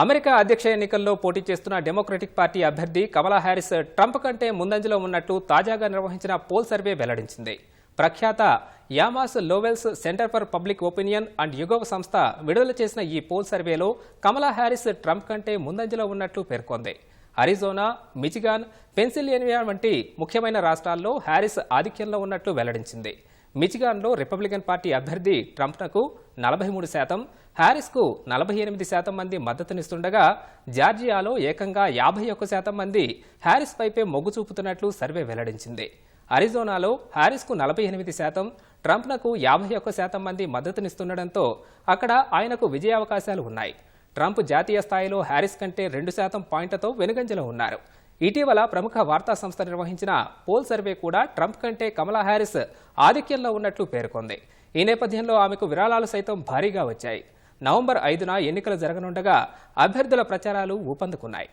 America అధ్యక్ష ఎన్నికల్లో పోటీ చేస్తున్న డెమోక్రటిక్ పార్టీ అభ్యర్థి కమలా హ్యారిస్ ట్రంప్ కంటే ముందంజలో ఉన్నట్టు తాజాగా నిర్వహించిన పోల్ సర్వే వెల్లడించింది. ప్రఖ్యాత UMass Lowell's Center for Public Opinion and YouGov సంస్థ విడుదల చేసిన ఈ పోల్ సర్వేలో కమలా హ్యారిస్ ట్రంప్ కంటే ముందంజలో ఉన్నట్లు పేర్కొంది. అరిజోనా మిచిగాన్ పెన్సిల్వేనియా వంటి ముఖ్యమైన రాష్ట్రాల్లో హ్యారిస్ ఆధిక్యంలో ఉన్నట్లు వెల్లడించింది. మిచిగాన్లో రిపబ్లికన్ పార్టీ అభ్యర్థి ట్రంప్నకు నలభై మూడు శాతం హ్యారిస్కు నలభై ఎనిమిది శాతం మంది మద్దతునిస్తుండగా జార్జియాలో ఏకంగా యాభై ఒక్క శాతం మంది హ్యారిస్ వైపే మొగ్గు చూపుతున్నట్లు సర్వే వెల్లడించింది. అరిజోనాలో హ్యారిస్కు నలభై ఎనిమిది శాతం ట్రంప్నకు యాభై ఒక్క శాతం మంది మద్దతునిస్తుండటంతో అక్కడ ఆయనకు విజయావకాశాలు ఉన్నాయి. ట్రంప్ జాతీయ స్థాయిలో హ్యారిస్ కంటే రెండు శాతం పాయింట్లతో వెనుగంజలో ఉన్నారు. ఇటీవల ప్రముఖ వార్తా సంస్థ నిర్వహించిన పోల్ సర్వే కూడా ట్రంప్ కంటే కమలా హ్యారిస్ ఆధిక్యంలో ఉన్నట్లు పేర్కొంది. ఈ నేపథ్యంలో ఆమెకు విరాళాలు సైతం భారీగా వచ్చాయి. నవంబర్ ఐదున ఎన్నికలు జరగనుండగా అభ్యర్థుల ప్రచారాలు ఊపందుకున్నాయి.